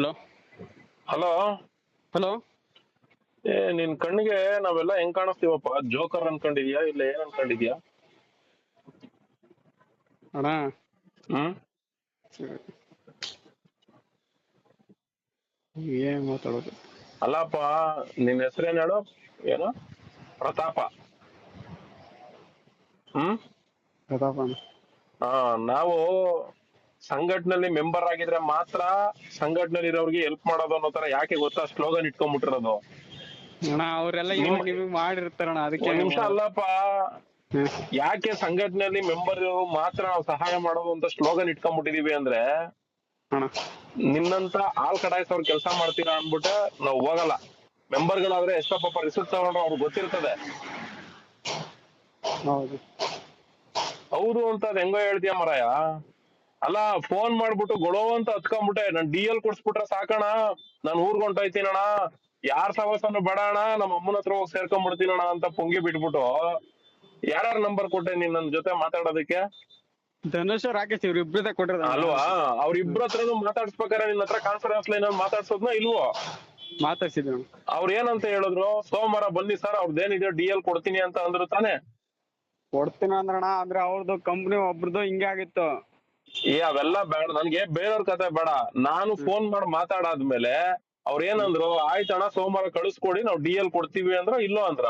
Hello. Hello. Hello. ಏ ನಿನ್ ಕಣ್ಣಿಗೆ ನಾವೆಲ್ಲ ಹೆಂಗ್ ಕಾಣಿಸ್ತೀವಪ್ಪ? ಜೋಕರ್ ಅನ್ಕೊಂಡಿದ್ಯಾ ಇಲ್ಲ ಏನ್ ಅನ್ಕೊಂಡಿದ್ಯಾ? ಅಣ್ಣ. ಹ್ಮ್? ಏನ್ ಮಾತಾಡೋದು? ಅಲ್ಲಪ್ಪ ನಿನ್ ಹೆಸರೇನ್ ಹೇಳು? ಏನು? ಪ್ರತಾಪ. ಹ್ಮ್? ಪ್ರತಾಪ ಅಣ್ಣ ಹಾ ನಾವು ಸಂಘಟನೆಯಲ್ಲಿ ಮೆಂಬರ್ ಆಗಿದ್ರೆ ಮಾತ್ರ ಸಂಘಟನೆಯಲ್ಲಿ ಇರೋರಿಗೆ ಹೆಲ್ಪ್ ಮಾಡೋದು ಅನ್ನೋ ತರ ಯಾಕೆ ಗೊತ್ತಾ ಸ್ಲೋಗನ್ ಇಟ್ಕೊಂಡ್ಬಿಟ್ಟಿರೋದು? ಅಣ್ಣ ಅವರೆಲ್ಲ ಇವಾಗ ನಿಮ್ಮ- ನಿಮಗೆ ಮಾಡಿರ್ತಾರಣ್ಣ ಅದಕ್ಕೆ ಒಂದ್ ನಿಮಿಷ ಅಲ್ಲಪ್ಪ. ಯಾಕೆ ಸಂಘಟನೆಯಲ್ಲಿ ಮೆಂಬರ್ ಮಾತ್ರ ನಾವು ಸಹಾಯ ಮಾಡೋದು ಅಂತ ಸ್ಲೋಗನ್ ಇಟ್ಕೊಂಡ್ಬಿಟ್ಟಿದೀವಿ ಅಂದ್ರೆ ಅಣ್ಣ. ನಿನ್ನಂತ ಆಲ್ ಕಡಾಯಿಸೋರ್ ಕೆಲಸ ಮಾಡ್ತೀರಾ ಅನ್ಬಿಟ್ಟು ನಾವು ಹೋಗಲ್ಲ. ಮೆಂಬರ್ಗಳಾದ್ರೆ ಎಷ್ಟೋ ಪಾಪ ರಿಸರ್ಚ್ ತಗೊಂಡ್ರೆ ಅವ್ರಿಗೆ ಗೊತ್ತಿರ್ತದೆ. ಹೌದು. ಹೌದು ಅಂತ ಅದ್ ಹೆಂಗೋ ಹೇಳ್ತೀಯ ಮರಾಯ? ಅಲ್ಲ ಫೋನ್ ಮಾಡ್ಬಿಟ್ಟು ಗೊಳೋ ಅಂತ ಹತ್ಕೊಂಡ್ಬಿಟ್ಟೆ. ನನ್ ಡಿ ಎಲ್ ಕೊಡ್ಸ್ಬಿಟ್ರೆ ಸಾಕಣ ನಾನ್ ಊರ್ಗ್ ಹೊಂಟೋಯ್ತೀನಣ ಯಾರ್ ಸವಸನು ಬೇಡ ಅಣ್ಣ ನಮ್ಮ ಅಮ್ಮನ ಹತ್ರ ಹೋಗಿ ಸೇರ್ಕೊಂಡ್ಬಿಡ್ತೀನಣ ಅಂತ ಪೊಂಗಿ ಬಿಟ್ಬಿಟ್ಟು. ಯಾರ್ಯಾರ ನಂಬರ್ ಕೊಟ್ಟೆ ನೀನ್ ನನ್ ಜೊತೆ ಮಾತಾಡೋದಕ್ಕೆ? ಧನುಷ್ ರಾಕೇಶ್ ಇವ್ರ ಇಬ್ಬರದೇ ಕೊಟ್ಟಿರೋದು? ಅಲ್ವಾ? ಅವ್ರಿಬ್ರ ಹತ್ರನು ಮಾತಾಡ್ಸ್ಬೇಕಾರೆ ನಿನ್ನ ಹತ್ರ ಕಾನ್ಫರೆನ್ಸ್ ಲೈನ್ ಅಲ್ಲಿ ಮಾತಾಡ್ಸೋದ್ನ ಇಲ್ವೋ? ಮಾತಾಡ್ಸಿದ್ರು ಅವ್ರ ಏನಂತ ಹೇಳಿದ್ರು? ಸೋಮವಾರ ಬನ್ನಿ ಸರ್ ಅವ್ರದ್ದೇನಿದೆ ಡಿ ಎಲ್ ಕೊಡ್ತೀನಿ ಅಂತ ಅಂದ್ರು ತಾನೆ? ಕೊಡ್ತೀನಿ ಅಂದ್ರಣ ಅಂದ್ರೆ ಅವ್ರದ್ದು ಕಂಪ್ನಿ ಒಬ್ರದ್ದು ಹಿಂಗೆ ಆಗಿತ್ತು. ಏ ಅವೆಲ್ಲ ಬೇಡ. ನನ್ಗೆ ಬೇರೆಯವ್ರ ಕತೆ ಬೇಡ. ನಾನು ಫೋನ್ ಮಾಡಿ ಮಾತಾಡಾದ್ಮೇಲೆ ಅವ್ರ ಏನಂದ್ರು ಆಯ್ತಣ್ಣ ಸೋಮವಾರ ಕಳಿಸ್ಕೊಡಿ ನಾವು ಡಿ ಎಲ್ ಕೊಡ್ತೀವಿ ಅಂದ್ರ ಇಲ್ಲೋ ಅಂದ್ರ.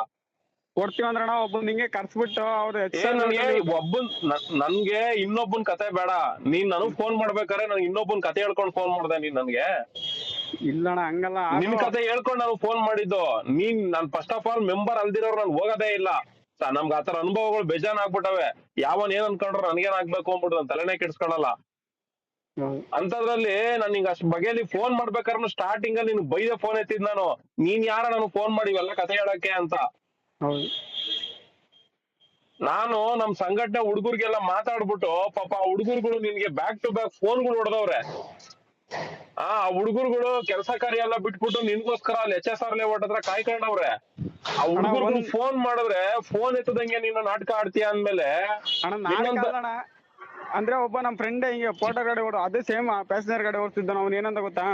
ಕೊಡ್ತೀವಿ ಅಂದ್ರಣ್ಣ ಒಬ್ಬನ್ ಹಿಂಗೆ ಕರ್ಸ್ಬಿಟ್ಟು ಅವ್ರು ಏ ನನ್ಗೆ ಒಬ್ಬನ್ ನನ್- ನನ್ಗೆ ಇನ್ನೊಬ್ಬನ್ ಕತೆ ಬೇಡ. ನೀನ್ ನನಗ್ ಫೋನ್ ಮಾಡ್ಬೇಕಾರೆ ನನ್ ಇನ್ನೊಬ್ಬನ್ ಕತೆ ಹೇಳ್ಕೊಂಡ್ ಫೋನ್ ಮಾಡ್ದೆ ನೀನ್ ನನ್ಗೆ. ಇಲ್ಲಣ್ಣ ಹಂಗಲ್ಲ. ನಿನ್ ಕತೆ ಹೇಳ್ಕೊಂಡ್ ನಾನು ಫೋನ್ ಮಾಡಿದ್ದು. ನೀನ್ ನಾನ್ ಫಸ್ಟ್ ಆಫ್ ಆಲ್ ಮೆಂಬರ್ ಅಲ್ದಿರೋರು ನಾನು ಹೋಗೋದೇ ಇಲ್ಲ. ನಮ್ಗ್ ಆತರ ಅನುಭವಗಳು ಬೇಜಾನ್ ಆಗ್ಬಿಟ್ಟವೆ ಯಾವನ್ ಏನ್ ಅನ್ಕೊಂಡ್ರು ನನ್ಗೇನ್ ಆಗ್ಬೇಕು ಅಂದ್ಬಿಟ್ಟು ನಾನ್ ತಲೆನೇ ಕೆಡ್ಸ್ಕೊಳಲ್ಲ. ಅಂತದ್ರಲ್ಲಿ ನಾನು ನಿಂಗೆ ಅಷ್ಟ್ ಬಗೆಯಲ್ಲಿ ಫೋನ್ ಮಾಡ್ಬೇಕಾದ್ರೆ ಸ್ಟಾರ್ಟಿಂಗ್ ಅಲ್ಲಿ ನಿನ್ ಬೈದ ಫೋನ್ ಎತ್ತಿದ್ ನಾನು. ನೀನ್ ಯಾರ ನನಗ್ ಫೋನ್ ಮಾಡಿ ಇವೆಲ್ಲ ಕತೆ ಹೇಳಕ್ಕೆ ಅಂತ. ನಾನು ನಮ್ ಸಂಘಟನೆ ಹುಡುಗರಿಗೆಲ್ಲ ಮಾತಾಡ್ಬಿಟ್ಟು ಪಾಪ ಹುಡುಗರುಗಳು ನಿನ್ಗೆ ಬ್ಯಾಕ್ ಟು ಬ್ಯಾಕ್ ಫೋನ್ಗಳು ಹೊಡೆದವ್ರೆ. ಆ ಹುಡುಗರುಗಳು ಕೆಲಸ ಕಾರ್ಯ ಎಲ್ಲ ಬಿಟ್ಬಿಟ್ಟು ನಿನ್ಗೋಸ್ಕರ ಅಲ್ಲಿ ಎಚ್ ಎಸ್ ಆರ್ ಲೇಔಟ್ ಹತ್ರ ಕಾಯ್ಕೊಂಡವ್ರೆ ಆ ಹುಡುಗರು ಫೋನ್ ಮಾಡಿದ್ರೆ ಫೋನ್ ಎತ್ತದಂಗೆ ನೀನು ನಾಟಕ ಆಡ್ತೀಯ ಅಂದ್ಮೇಲೆ ಅಂದ್ರೆ ಒಬ್ಬ ನಮ್ ಫ್ರೆಂಡ್ ಹಿಂಗೆ ಫೋಟೋ ಗಾಡಿ ಓಡೋ ಅದೇ ಸೇಮ್ ಪ್ಯಾಸೆಂಜರ್ ಗಾಡಿ ಓಡಿಸ್ತಿದ್ದ ಅವ್ನು ಏನಂತ ಗೊತ್ತಾ?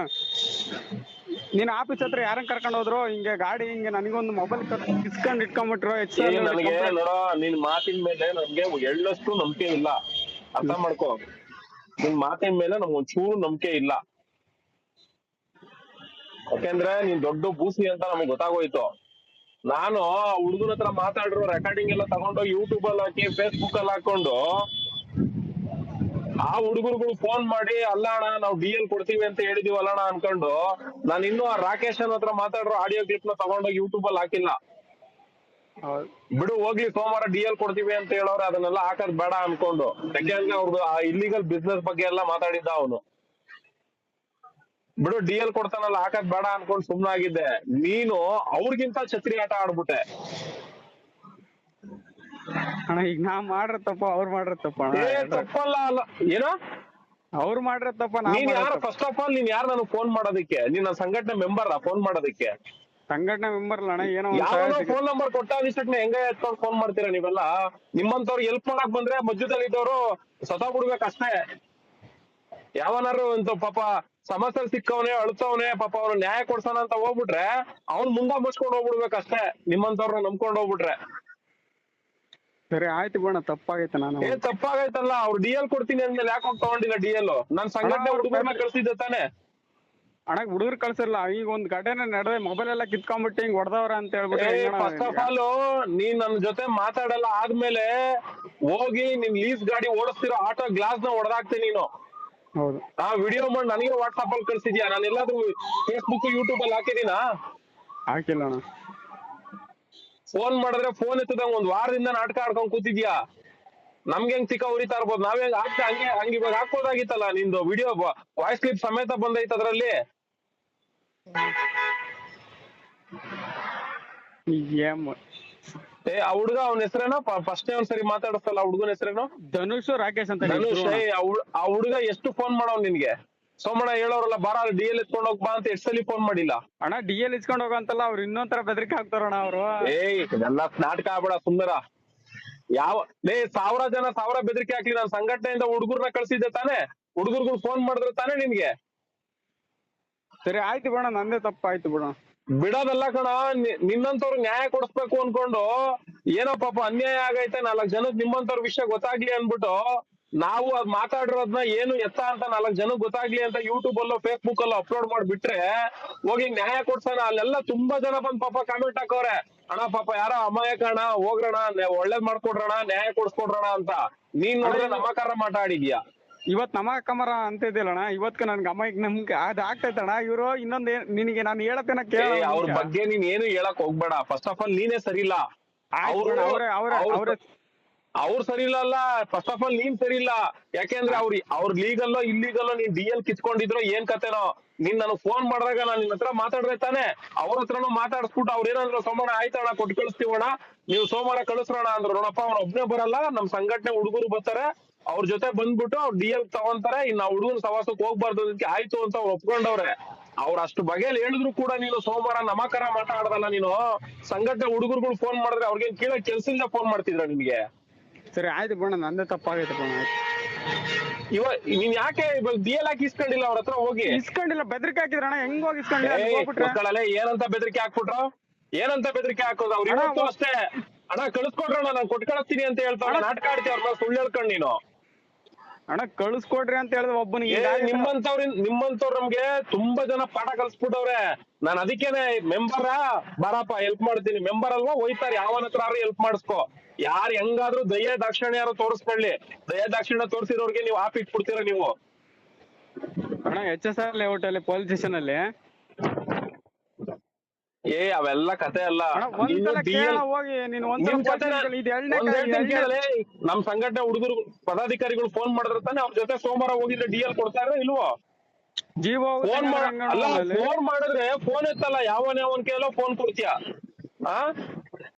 ನೀನ್ ಆಫೀಸ್ ಹತ್ರ ಯಾರನ್ನ ಕರ್ಕೊಂಡು ಹೋದ್ರು ಹಿಂಗೆ ಗಾಡಿ ಹಿಂಗೆ ನನಗೊಂದು ಮೊಬೈಲ್ ಇಸ್ಕೊಂಡ್ ಇಟ್ಕೊಂಡ್ಬಿಟ್ರು ಎಚ್ ನನಗೆ ನೋಡೋ ನಿನ್ ಮಾತಿನ ಮೇಲೆ ನಮ್ಗೆ ಎಳ್ಳಷ್ಟು ನಂಬಿಕೆ ಇಲ್ಲ. ಅರ್ಥ ಮಾಡ್ಕೋ. ನಿನ್ ಮಾತಿನ ಮೇಲೆ ನಮ್ಗೆ ಒಂಚೂರು ನಂಬಿಕೆ ಇಲ್ಲ. ಯಾಕೆಂದ್ರೆ ನೀನ್ ದೊಡ್ಡ ಬೂಸಿ ಅಂತ ನಮಗ್ ಗೊತ್ತಾಗೋಯ್ತು. ನಾನು ಹುಡುಗನ ಹತ್ರ ಮಾತಾಡಿರೋ ರೆಕಾರ್ಡಿಂಗ್ ಎಲ್ಲ ತಗೊಂಡು ಯೂಟ್ಯೂಬ್ ಅಲ್ಲಿ ಹಾಕಿ ಫೇಸ್ಬುಕ್ ಅಲ್ಲಿ ಹಾಕೊಂಡು ಆ ಹುಡುಗರುಗಳು ಫೋನ್ ಮಾಡಿ, ಅಲ್ಲ ನಾವು ಡಿ ಎಲ್ ಕೊಡ್ತೀವಿ ಅಂತ ಹೇಳಿದೀವಲ್ಲ ಅಣ್ಣ, ಅನ್ಕೊಂಡು ನಾನು ಇನ್ನು ಆ ರಾಕೇಶ್ ಅನ್ನ ಹತ್ರ ಮಾತಾಡಿರೋ ಆಡಿಯೋ ಕ್ಲಿಪ್ನ ತಗೊಂಡೋಗಿ ಯೂಟ್ಯೂಬ್ ಅಲ್ಲಿ ಹಾಕಿಲ್ಲ. ಬಿಡು, ಹೋಗ್ಲಿ, ಸೋಮವಾರ ಡಿ ಎಲ್ ಕೊಡ್ತೀವಿ ಅಂತ ಹೇಳೋರು, ಅದನ್ನೆಲ್ಲ ಹಾಕೋದ್ ಬೇಡ ಅನ್ಕೊಂಡು. ಯಾಕೆಂದ್ರೆ ಅವ್ರದ್ದು ಆ ಇಲ್ಲಿಗಲ್ ಬಿಸ್ನೆಸ್ ಬಗ್ಗೆ ಎಲ್ಲ ಮಾತಾಡಿದ್ದ ಅವನು. ಬಿಡು ಡಿ ಎಲ್ ಕೊಡ್ತಾನಲ್ಲ ಹಾಕದ್ ಬೇಡ ಅನ್ಕೊಂಡ್ ಸುಮ್ನಾಗಿದ್ದೆ. ನೀನು ಅವ್ರಿಗಿಂತ ಛತ್ರಿ ಆಟ ಆಡ್ಬಿಟ್ಟೆ. ಅಣ್ಣ ಈಗ ನಾ ಮಾಡ್ರ ತಪ್ಪ ಅವ್ರು ಮಾಡ್ರ ತಪ್ಪ ತಪ್ಪಲ್ಲ ಅಲ್ಲ ಏನೋ? ಅವ್ರು ಮಾಡ್ರ ತಪ್ಪ ನೀನ್ ಯಾರು ಫಸ್ಟ್ ಆಫ್ ಆಲ್ ನೀನ್ ಯಾರು ನನಗೆ ಫೋನ್ ಮಾಡೋದಕ್ಕೆ? ನೀನ್ ಸಂಘಟನೆ ಮೆಂಬರ್ ಫೋನ್ ಮಾಡೋದಕ್ಕೆ? ಸಂಘಟನೆ ಮೆಂಬರ್ ಅಣ್ಣ ಏನೋ ಒಂದ್ ಯಾವ ಸಹಾಯ ಸಿಗುತ್ತೆ. ಫೋನ್ ನಂಬರ್ ಕೊಟ್ಟ ಅನಿಸಟ್ನೆ ಹೆಂಗ ಎತ್ಕೊಂಡು ಫೋನ್ ಮಾಡ್ತೀರಾ ನೀವೆಲ್ಲ? ನಿಮ್ಮಂತವ್ರು ಹೆಲ್ಪ್ ಮಾಡಕ್ ಬಂದ್ರೆ ಮಧ್ಯದಲ್ಲಿ ಇದ್ದವರು ಸತ್ತೋಗ್ಬಿಡ್ಬೇಕಷ್ಟೇ ಯಾವನಾರು ಅಂತ ಪಾಪ ಸಮಸ್ಯೆ ಸಿಕ್ಕವನೆ ಅಳ್ತವನೆ ಪಾಪ ಅವ್ರು ನ್ಯಾಯ ಕೊಡ್ಸೋಣ ಅಂತ ಹೋಗ್ಬಿಟ್ರೆ ಅವ್ನ್ ಮುಂದ ಮುಚ್ಕೊಂಡ್ ಹೋಗ್ಬಿಡ್ಬೇಕಷ್ಟೇ. ನಿಮ್ಮಂತವ್ರನ್ನ ನಂಬ್ಕೊಂಡ್ ಹೋಗ್ಬಿಟ್ರೆ. ಸರಿ ಆಯ್ತು ಬಣ್ಣ ತಪ್ಪಾಗೈತೆ ನಾನು. ಏನ್ ತಪ್ಪಾಗೈತಲ್ಲ ಅವ್ರು ಡಿ ಎಲ್ ಕೊಡ್ತೀನಿ ಅಂದ್ಮೇಲೆ ಯಾಕೆ ಹೋಗಿ ತಗೊಂಡಿಲ್ಲ ಡಿ ಎಲ್ ನಾನ್ ಸಂಘಟನೆ ಹುಡುಗರನ್ನ ಕಳ್ಸಿದ್ದೆ ತಾನೆ. ಅಣ್ಣ ಹುಡುಗರು ಕಳ್ಸಿರ್ಲ? ಈಗ ಒಂದ್ ಘಟನೆ ನಡೆದೆ ಮೊಬೈಲ್ ಎಲ್ಲ ಕಿತ್ಕೊಂಡ್ಬಿಟ್ಟು ಹಿಂಗ್ ಹೊಡೆದವ್ರ ಅಂತ ಹೇಳ್ಬಿಟ್ಟು ಫಸ್ಟ್ ಆಫ್ ಆಲ್ ನೀನ್ ನನ್ನ ಜೊತೆ ಮಾತಾಡಲ್ಲ ಆದ್ಮೇಲೆ ಹೋಗಿ ನಿನ್ ಲೀಸ್ ಗಾಡಿ ಓಡಿಸ್ತಿರೋ ಆಟೋ ಗ್ಲಾಸ್ನ ಹೊಡೆದಾಕ್ತೀನಿ ನೀನು. ಹೌದು. ಆ ವಿಡಿಯೋ ಮಾಡಿ ನನಗೆ ವಾಟ್ಸ್ಆಪ್ ಅಲ್ಲಿ ಕಳ್ಸಿದ್ಯಾ? ನಾನು ಎಲ್ಲಾದ್ರೂ ಫೇಸ್ಬುಕ್ ಯೂಟ್ಯೂಬ್ ಅಲ್ಲಿ ಹಾಕಿದೀನಾ ಹಾಕಿಲ್ಲ ಅಣ್ಣ. ಫೋನ್ ಮಾಡಿದ್ರೆ ಫೋನ್ ಎತ್ತದಂಗ ಒಂದ್ ವಾರದಿಂದ ನಾಟಕ ಆಡ್ಕೊಂಡ್ ಕೂತಿದ್ಯಾ? ನಮ್ಗೆ ಹೆಂಗ್ ಚಿಕ್ಕ ಉರಿತಾ ಇರ್ಬೋದು ನಾವ್ ಹೆಂಗ್ ಹಾಕ್ತಾ ಹಂಗೆ ಹಂಗ ಇವಾಗ ಹಾಕ್ಬೋದಾಗಿತ್ತಲ್ಲ ನಿಂದು ವಿಡಿಯೋ ವಾಯ್ಸ್ ಕ್ಲಿಪ್ ಸಮೇತ ಬಂದೈತೆ ಅದ್ರಲ್ಲಿ? ಏಮ್ ಏ ಆ ಹುಡುಗ ಅವನ ಹೆಸರೇನೋ? ಫಸ್ಟ್ ಒಂದ್ ಸರಿ ಮಾತಾಡಿಸ್ತಲ್ಲ ಆ ಹುಡುಗನ ಹೆಸರೇನೋ? ಧನುಷ್ ರಾಕೇಶ್ ಅಂತ ಧನುಷ್ ಏ, ಆ ಹುಡ್- ಆ ಹುಡುಗ ಎಷ್ಟು ಫೋನ್ ಮಾಡವ್ ನಿನ್ಗೆ? ಸೋಮಣ್ಣ ಹೇಳೋರಲ್ಲ ಬಾರ ಡಿ ಎಲ್ ಇಸ್ಕೊಂಡ್ ಹೋಗ್ಬಾ ಅಂತ ಎಷ್ಟು ಸಲ ಫೋನ್ ಮಾಡಿಲ್ಲ. ಅಣ್ಣ ಡಿ ಎಲ್ ಇಸ್ಕೊಂಡ್ ಹೋಗಂತಲ್ಲ ಅವ್ರು ಇನ್ನೊಂದ್ ತರ ಬೆದರಿಕೆ ಹಾಕ್ತಾರಣ್ಣ ಅವ್ರು. ಏಯ್ ಇದೆಲ್ಲ ನಾಟಕ ಆಗ್ಬೇಡ ಸುಂದರ. ಯಾವ ಲೇ ಸಾವಿರ ಜನ ಸಾವಿರ ಬೆದರಿಕೆ ಹಾಕ್ಲಿ ನಾನು ಸಂಘಟನೆಯಿಂದ ಹುಡುಗರ್ನ ಕಳ್ಸಿದ್ದೆ ತಾನೇ? ಹುಡುಗರ್ಗಳು ಫೋನ್ ಮಾಡಿದ್ರೆ ತಾನೇ ನಿನ್ಗೆ ಸರಿ ಆಯ್ತು ಬಿಡೋಣ ನಂದೇ ತಪ್ಪಾಯ್ತು ಬಿಡೋಣ. ಬಿಡೋದಲ್ಲ ಕಣ ನಿನ್ನಂತವ್ರ ನ್ಯಾಯ ಕೊಡಿಸ್ಬೇಕು ಅನ್ಕೊಂಡು ಏನೋ ಪಾಪ ಅನ್ಯಾಯ ಆಗೈತೆ ನಾಲ್ಕ್ ಜನಕ್ ನಿಮ್ಮಂತವ್ರ ವಿಷಯ ಗೊತ್ತಾಗ್ಲಿ ಅನ್ಬಿಟ್ಟು ನಾವು ಅದ್ ಮಾತಾಡಿರೋದ್ನ ಏನು ಎತ್ತ ಅಂತ ನಾಲ್ಕ್ ಜನಕ್ ಗೊತ್ತಾಗ್ಲಿ ಅಂತ ಯೂಟ್ಯೂಬ್ ಅಲ್ಲೋ ಫೇಸ್ಬುಕ್ ಅಲ್ಲೋ ಅಪ್ಲೋಡ್ ಮಾಡ್ಬಿಟ್ರೆ ಹೋಗಿ ನ್ಯಾಯ ಕೊಡ್ಸೋಣ. ಅಲ್ಲೆಲ್ಲ ತುಂಬಾ ಜನ ಬಂದ್ ಪಾಪ ಕಾಮೆಂಟ್ ಹಾಕೋರೆ ಅಣ್ಣ ಪಾಪ ಯಾರೋ ಅಮಾಯಕ ಅಣ್ಣ ಹೋಗ್ರಣ ಒಳ್ಳೇದ್ ಮಾಡ್ಕೊಡ್ರಣ ನ್ಯಾಯ ಕೊಡ್ಸ್ಕೊಡ್ರಣ ಅಂತ. ನೀನ್ ನೋಡಿದ್ರೆ ನಮಕಾರ ಮಾತಾಡಿದ್ಯಾ? ಇವತ್ ನಮ್ಮ ಕಮರ ಅಂತ ಇದ್ದಿಲ್ಲಣ್ಣ. ಇವತ್ಕ ನನ್ಗೆ ಅಮ್ಮ ಈಗ ನಮ್ಗೆ ಅದ್ ಆಗ್ತೈತಣ್ಣ. ಇವ್ರು ಇನ್ನೊಂದ್ ಏನ್ ನಿನಗೆ ನಾನು ಹೇಳತ್ತೇನ ಕೇಳಿ ಅವ್ರ ಬಗ್ಗೆ ನೀನ್ ಏನು ಹೇಳಕ್ ಹೋಗ್ಬೇಡ. ಫಸ್ಟ್ ಆಫ್ ಆಲ್ ನೀನೇ ಸರಿ ಇಲ್ಲ ಅವ್ರ ಅವ್ರ ಅವ್ರೆ ಅವ್ರೆ ಅವ್ರು. ಸರಿ ಇಲ್ಲ ಅಲ್ಲ ಫಸ್ಟ್ ಆಫ್ ಆಲ್ ನೀನ್ ಸರಿ ಇಲ್ಲ ಯಾಕೆಂದ್ರೆ ಅವ್ರಿ ಅವ್ರ ಲೀಗಲ್ಲೋ ಇಲ್ಲೀಗಲ್ಲೋ ನೀನ್ ಡಿ ಎಲ್ ಕಿತ್ಕೊಂಡಿದ್ರು ಏನ್ ಕತೆನೋ. ನೀನ್ ನನಗ್ ಫೋನ್ ಮಾಡಿದಾಗ ನಾನು ನಿನ್ ಹತ್ರ ಮಾತಾಡ್ರೆ ತಾನೆ. ಅವ್ರ ಹತ್ರನು ಮಾತಾಡ್ಸ್ಬಿಟ್ಟು ಅವ್ರ ಏನಂದ್ರು ಸೋಮಣ್ಣ ಆಯ್ತಣ್ಣ ಕೊಟ್ಟು ಕಳಿಸ್ತೀವಣ್ಣ? ನೀವು ಸೋಮವಾರ ಕಳಿಸ್ರೋಣ ಅಂದ್ರು. ನೋಡಪ್ಪ ಅವ್ನ ಒಬ್ನೇ ಬರಲ್ಲ. ನಮ್ ಸಂಘಟನೆ ಹುಡುಗರು ಬರ್ತಾರೆ. ಅವ್ರ ಜೊತೆ ಬಂದ್ಬಿಟ್ಟು ಅವ್ರು ಡಿ ಎಲ್ ತಗೊಂತಾರೆ ಇನ್ನ ಹುಡುಗನ ಸವಾಸಕ್ಕೆ ಹೋಗ್ಬಾರ್ದು ಅದಕ್ಕೆ ಆಯ್ತು ಅಂತ ಅವ್ರು ಒಪ್ಕೊಂಡವ್ರೆ. ಅವ್ರ ಅಷ್ಟು ಬಗೆಯಲ್ಲಿ ಹೇಳಿದ್ರು ಕೂಡ ನೀನು ಸೋಮವಾರ ನಮಕರ ಮಾತಾಡದಲ್ಲ ನೀನು. ಸಂಘಟನೆ ಹುಡುಗರುಗಳು ಫೋನ್ ಮಾಡಿದ್ರೆ ಅವ್ರಿಗೆ ಕೀಳಕ್ ಕೆಲ್ಸದಿಂದ ಫೋನ್ ಮಾಡ್ತಿದ್ರ ನಿಮ್ಗೆ. ಸರಿ ಆಯ್ತು ಬಣ್ಣ ನಂದ ತಪ್ಪಾಗೈತೆ ಬಣ್ಣ. ಇವ ನೀನ್ ಯಾಕೆ ಇವಾಗ ಡಿ ಎಲ್ ಹಾಕಿ ಇಸ್ಕೊಂಡಿಲ್ಲ ಅವ್ರ ಹತ್ರ ಹೋಗಿ? ಇಸ್ಕೊಂಡಿಲ್ಲ ಬೆದರಿಕೆ ಹಾಕಿದ್ರಣ ಹೆಂಗ್ ಹೋಗಿ ಇಸ್ಕೊಂಡಿಲ್ಲ ಏನಂತ ಬೆದರಿಕೆ ಹಾಕ್ಬಿಟ್ರು? ಏನಂತ ಬೆದರಿಕೆ ಹಾಕೋದು? ಅವ್ರು ಇವತ್ತು ಅಷ್ಟೇ. ಅಣ್ಣ ಕಳಿಸ್ಕೊಡ್ರಣ್ಣ ನಾನು ಕೊಟ್ಕಳಿಸ್ತೀನಿ ಅಂತ ಹೇಳ್ತಾವ ನಾಟಕ ಆಡ್ತೀಯ ಅವ್ರ ಮೇಲೆ ಸುಳ್ಳು ಹೇಳ್ಕೊಂಡ್ ನೀನು. ಅಣ್ಣ ಕಳಿಸ್ಕೊಡ್ರಿ ಅಂತ ಹೇಳಿದ್ರೆ ಒಬ್ಬನಿಗೆ ನಿಮ್ಮಂತವ್ರ ನಿಮ್ಮಂತವ್ರ ನಿಮ್ಮಂತವ್ರು ನಮ್ಗೆ ತುಂಬಾ ಜನ ಪಾಠ ಕಲ್ಸ್ಬಿಟ್ಟವ್ರೆ. ನಾನ್ ಅದಕ್ಕೇನೆ ಮೆಂಬರ? ಬರಪ್ಪ ಹೆಲ್ಪ್ ಮಾಡ್ತೀನಿ. ಮೆಂಬರ್ ಅಲ್ವಾ? ಹೋಯ್ತಾರೆ. ಯಾವನ ಹತ್ರ ಹೆಲ್ಪ್ ಮಾಡಿಸ್ಕೊ. ಯಾರು ಹೆಂಗಾದ್ರೂ ದಯ ದಾಕ್ಷಿಣ್ಯ ಯಾರು ತೋರಿಸ್ಕೊಳ್ಳಿ. ದಯ ದಾಕ್ಷಿಣ್ಯ ತೋರಿಸಿರೋರ್ಗೆ ನೀವು ಆಪ್ ಇಟ್ಬಿಡ್ತೀರ ನೀವು? ಅಣ್ಣ ಎಚ್ ಎಸ್ ಆರ್ ಲೇಔಟ್ ಅಲ್ಲಿ ಪೊಲೀಸ್ ಸ್ಟೇಷನ್ ಅಲ್ಲಿ ಏ ಅವೆಲ್ಲ ಕತೆ ಅಲ್ಲ. ನಿಮ್ ಸಂಘಟನೆ ಹುಡುಗರು ಪದಾಧಿಕಾರಿಗಳು ಫೋನ್ ಮಾಡಿದ್ರೆ ತಾನೆ ಅವ್ರ ಜೊತೆ ಸೋಮವಾರ ಹೋಗಿದ್ರೆ ಡಿ ಎಲ್ ಕೊಡ್ತಾ ಇರೋ ಇಲ್ವೋ? ಜೀವ ಫೋನ್ ಅಲ್ಲ ಫೋನ್ ಮಾಡಿದ್ರೆ ಫೋನ್ ಇತ್ತಲ್ಲ ಯಾವನ್ ಯಾವನ್ ಕೇಳೋ ಫೋನ್ ಕೊಡ್ತೀಯ? ಆ?